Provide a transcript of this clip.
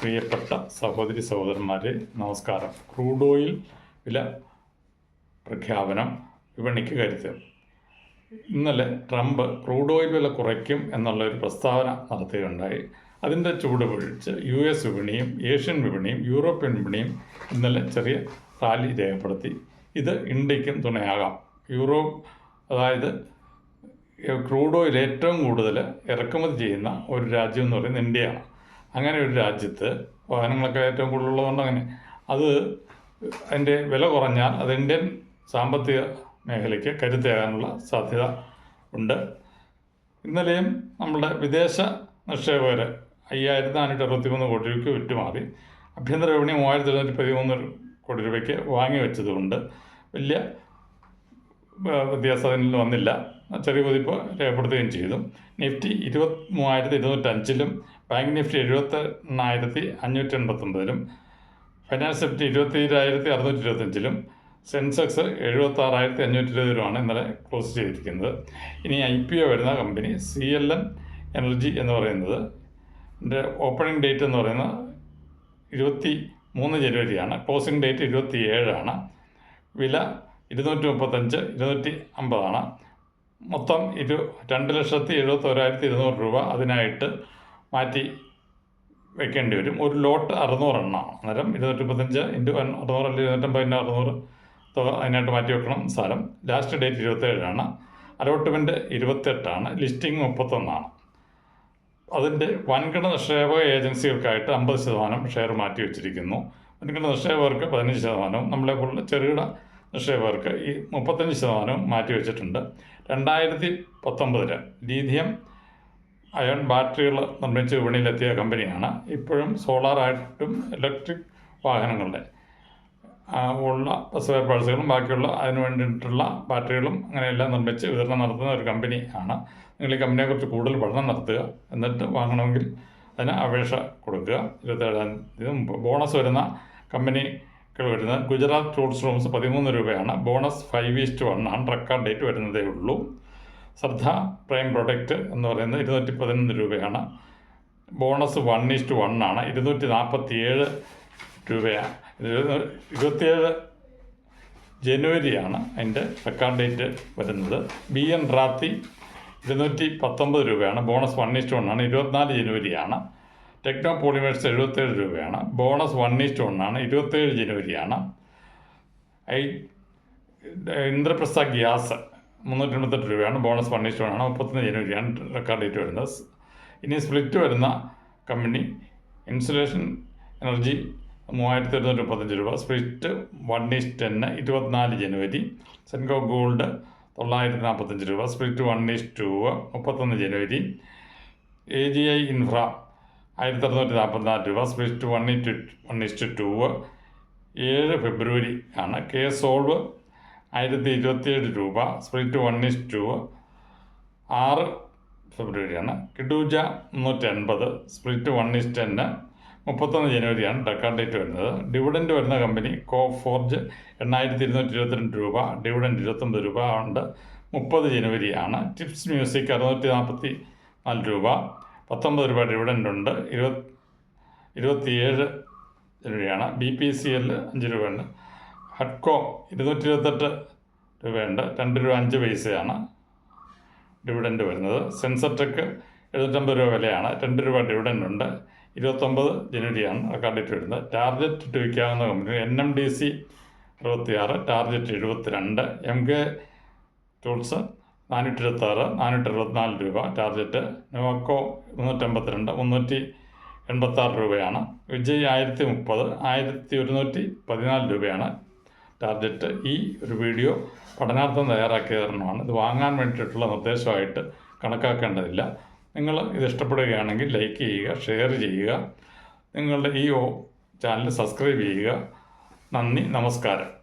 പ്രിയപ്പെട്ട സഹോദരി സഹോദരന്മാരെ നമസ്കാരം. ക്രൂഡ് ഓയിൽ വില പ്രഖ്യാപനം വിപണിക്ക് കരുത്ത്. ഇന്നലെ ട്രംപ് ക്രൂഡ് ഓയിൽ വില കുറയ്ക്കും എന്നുള്ള ഒരു പ്രസ്താവന നടത്തുകയുണ്ടായി അതിന്റെ ചൂട് പിടിച്ച് യു എസ് വിപണിയും ഏഷ്യൻ വിപണിയും യൂറോപ്യൻ വിപണിയും ഇന്നലെ ചെറിയ റാലി രേഖപ്പെടുത്തി. ഇത് ഇന്ത്യക്കും തുണയാകാം. യൂറോപ്പ് അതായത് ക്രൂഡ് ഓയിൽ ഏറ്റവും കൂടുതൽ ഇറക്കുമതി ചെയ്യുന്ന ഒരു രാജ്യം എന്ന് പറയുന്നത് ഇന്ത്യയാണ്. അങ്ങനെ ഒരു രാജ്യത്ത് വാഹനങ്ങളൊക്കെ ഏറ്റവും കൂടുതലുള്ളതുകൊണ്ട് അങ്ങനെ. അത് അതിന്റെ വില കുറഞ്ഞാൽ അത് ഇന്ത്യൻ സാമ്പത്തിക മേഖലയ്ക്ക് കരുത്തേകാനുള്ള സാധ്യത ഉണ്ട്. ഇന്നലെയും നമ്മുടെ വിദേശ നിക്ഷേപകർ അയ്യായിരത്തി നാനൂറ്റി അറുപത്തി മൂന്ന് കോടി രൂപയ്ക്ക് വിറ്റുമാറി. ആഭ്യന്തര വിപണി മൂവായിരത്തി എഴുന്നൂറ്റി പതിമൂന്ന് കോടി രൂപയ്ക്ക് വാങ്ങി വെച്ചതുകൊണ്ട് വലിയ വ്യത്യാസം അതിൽ വന്നില്ല. ചെറിയ കുതിപ്പ് രേഖപ്പെടുത്തുകയും ചെയ്തു. നിഫ്റ്റി ഇരുപത്തി മൂവായിരത്തി ഇരുന്നൂറ്റഞ്ചിലും ബാങ്ക് നിഫ്റ്റി എഴുപത്തി എണ്ണായിരത്തി അഞ്ഞൂറ്റി എൺപത്തൊമ്പതിലും ഫൈനാൻസ് നിഫ്റ്റി ഇരുപത്തിരായിരത്തി അറുന്നൂറ്റി ഇരുപത്തഞ്ചിലും സെൻസെക്സ് എഴുപത്തി ആറായിരത്തി അഞ്ഞൂറ്റി ഇരുപതിലുമാണ് ഇന്നലെ ക്ലോസ് ചെയ്തിരിക്കുന്നത്. ഇനി ഐ പി ഒ വരുന്ന company C L N energy എന്ന് പറയുന്നത്. എന്റെ ഓപ്പണിംഗ് ഡേറ്റ് എന്ന് പറയുന്നത് ഇരുപത്തി മൂന്ന് ജനുവരിയാണ്. ക്ലോസിംഗ് ഡേറ്റ് ഇരുപത്തി ഏഴാണ് വില ഇരുന്നൂറ്റി മുപ്പത്തഞ്ച് ഇരുന്നൂറ്റി അമ്പതാണ് മൊത്തം ഇരു രണ്ട് ലക്ഷത്തി ഇരുന്നൂറ് രൂപ അതിനായിട്ട് മാറ്റി വെക്കേണ്ടി വരും. ഒരു ലോട്ട് അറുന്നൂറ് എണ്ണമാണ് അന്നേരം ഇരുന്നൂറ്റി മുപ്പത്തഞ്ച് ഇന്റു അറുന്നൂറ് അല്ലെങ്കിൽ ഇരുന്നൂറ്റമ്പത് ഇന്റു അറുന്നൂറ് അതിനായിട്ട് മാറ്റി വെക്കണം സ്ഥലം ലാസ്റ്റ് ഡേറ്റ് ഇരുപത്തേഴാണ് അലോട്ട്മെന്റ് ഇരുപത്തെട്ടാണ് ലിസ്റ്റിംഗ് മുപ്പത്തൊന്നാണ്. അതിന്റെ വൻകിട നിക്ഷേപക ഏജൻസികൾക്കായിട്ട് അമ്പത് ശതമാനം ഷെയർ മാറ്റി വെച്ചിരിക്കുന്നു. വൻകിട നിക്ഷേപകർക്ക് പതിനഞ്ച് ശതമാനവും നമ്മളെ പോലുള്ള ചെറുകിട നിക്ഷേപകർക്ക് ഈ മുപ്പത്തഞ്ച് ശതമാനവും മാറ്റി വെച്ചിട്ടുണ്ട്. രണ്ടായിരത്തി പത്തൊമ്പതിൽ ലീഥിയം അയൺ ബാറ്ററികൾ നിർമ്മിച്ച് വിപണിയിലെത്തിയ കമ്പനിയാണ്. ഇപ്പോഴും സോളാറായിട്ടും ഇലക്ട്രിക് വാഹനങ്ങളുടെ ഉള്ള സ്പെയർ പാർട്സുകളും ബാക്കിയുള്ള അതിന് വേണ്ടിയിട്ടുള്ള ബാറ്ററികളും അങ്ങനെയെല്ലാം നിർമ്മിച്ച് വിതരണം നടത്തുന്ന ഒരു കമ്പനി ആണ് നിങ്ങൾ ഈ കമ്പനിയെക്കുറിച്ച് കൂടുതൽ പഠനം നടത്തുക എന്നിട്ട് വാങ്ങണമെങ്കിൽ അതിന് അപേക്ഷ കൊടുക്കുക. ഇരുപത്തേഴാം തീയതി ബോണസ് വരുന്ന കമ്പനികൾ വരുന്നത് ഗുജറാത്ത് ടൂൾസ് റൂംസ് പതിമൂന്ന് രൂപയാണ്. Bonus five is to one ആണ്. റെക്കോർഡ് ഡേറ്റ് വരുന്നതേ ഉള്ളൂ. ശ്രദ്ധ പ്രൈം പ്രൊഡക്റ്റ് എന്ന് പറയുന്നത് ഇരുന്നൂറ്റി പതിനൊന്ന് രൂപയാണ് ബോണസ് വൺ ഈസ്റ്റ് വൺ ആണ്. ഇരുന്നൂറ്റി നാൽപ്പത്തി ഏഴ് രൂപയാണ് ഇരുപത്തിയേഴ് ജനുവരിയാണ് അതിന്റെ റെക്കോർഡ് ഡേറ്റ് വരുന്നത്. ബി എൻ റാത്തി ഇരുന്നൂറ്റി പത്തൊമ്പത് രൂപയാണ് ബോണസ് വൺ ഈസ്റ്റ് വൺ ആണ്. ഇരുപത്തിനാല് ജനുവരിയാണ്. ടെക്നോ പോളിമേഴ്സ് എഴുപത്തേഴ് രൂപയാണ്. ബോണസ് വൺ ഈസ്റ്റ് വൺ ആണ്. ഇരുപത്തേഴ് ജനുവരിയാണ്. ഐ ഇന്ദ്രപ്രസ്ഥ ഗ്യാസ് മുന്നൂറ്റി എൺപത്തെട്ട് രൂപയാണ് ബോണസ് ആണ്. മുപ്പത്തൊന്ന് ജനുവരിയാണ് റെക്കോർഡ് ഡേറ്റ് വരുന്നത്. ഇനി സ്പ്ലിറ്റ് വരുന്ന കമ്പനി ഇൻസുലേഷൻ എനർജി മൂവായിരത്തി ഒരുന്നൂറ്റി മുപ്പത്തഞ്ച് രൂപ. സ്പ്ലിറ്റ് വൺ ഈസ്റ്റ് ടെന്ന് ഇരുപത്തിനാല് ജനുവരി. സെൻകോ ഗോൾഡ് തൊള്ളായിരത്തി നാൽപ്പത്തഞ്ച് രൂപ. സ്പ്ലിറ്റ് വൺ ഈസ്റ്റ് ടു മുപ്പത്തൊന്ന് ജനുവരി. എ ജി ഐ ഇൻഫ്ര ആയിരത്തി അറുന്നൂറ്റി നാൽപ്പത്തിനാല് രൂപ split one it one is to two ഏഴ് ഫെബ്രുവരി ആണ്. കെ സോൾവ് ആയിരത്തി ഇരുപത്തിയേഴ് രൂപ. സ്പ്രിറ്റ് വൺ ഇസ് ടു ആറ് ഫെബ്രുവരിയാണ്. കിഡൂജ മുന്നൂറ്റി അൻപത് സ്പ്രിറ്റ് വൺ ഇസ് ടെന്ന് മുപ്പത്തൊന്ന് ജനുവരിയാണ് റെക്കോർഡ് ഡേറ്റ് വരുന്നത്. ഡിവിഡന്റ് വരുന്ന കമ്പനി കോ ഫോർജ് എണ്ണായിരത്തി ഇരുന്നൂറ്റി ഇരുപത്തിരണ്ട് രൂപ. ഡിവിഡന്റ് ഇരുപത്തൊമ്പത് രൂപ ഉണ്ട്. മുപ്പത് ജനുവരിയാണ്. ടിപ്സ് മ്യൂസിക് അറുന്നൂറ്റി നാൽപ്പത്തി നാല് രൂപ. പത്തൊമ്പത് രൂപ ഡിവിഡന്റ് ഉണ്ട്. ഇരുപത് ഇരുപത്തിയേഴ് ജനുവരിയാണ്. ബി പി സി എൽ അഞ്ച് രൂപയുണ്ട് ഹഡ്കോ ഇരുന്നൂറ്റി ഇരുപത്തെട്ട് രൂപയുണ്ട്. രണ്ട് രൂപ അഞ്ച് പൈസയാണ് ഡിവിഡൻഡ് വരുന്നത്. സെൻസെറ്റക്ക് എഴുന്നൂറ്റമ്പത് രൂപ വിലയാണ്. രണ്ട് രൂപ ഡിവിഡൻഡ് ഉണ്ട്. ഇരുപത്തൊമ്പത് ജനുവരിയാണ് റെക്കോർഡ് ഡേറ്റ് വരുന്നത്. ടാർജറ്റ് ഇട്ട് വിൽക്കാവുന്ന company N M D C അറുപത്തിയാറ് ടാർജറ്റ് എഴുപത്തിരണ്ട് എം കെ ടൂൾസ് നാനൂറ്റി ഇരുപത്താറ് നാനൂറ്റി അറുപത്തിനാല് രൂപ. ടാർജറ്റ് നോക്കോ മുന്നൂറ്റമ്പത്തിരണ്ട് മുന്നൂറ്റി എൺപത്താറ് രൂപയാണ്. വിജയ് ആയിരത്തി മുപ്പത് ആയിരത്തി ഒരുന്നൂറ്റി പതിനാല് രൂപയാണ് ടാർജറ്റ് ഈ ഒരു വീഡിയോ പഠനാർത്ഥം തയ്യാറാക്കിയ കാരണമാണ് ഇത് വാങ്ങാൻ വേണ്ടിയിട്ടുള്ള നിർദ്ദേശമായിട്ട് കണക്കാക്കേണ്ടതില്ല. നിങ്ങൾ ഇത് ഇഷ്ടപ്പെടുകയാണെങ്കിൽ ലൈക്ക് ചെയ്യുക ഷെയർ ചെയ്യുക. നിങ്ങളുടെ ഈ ചാനൽ സബ്സ്ക്രൈബ് ചെയ്യുക. നന്ദി നമസ്കാരം.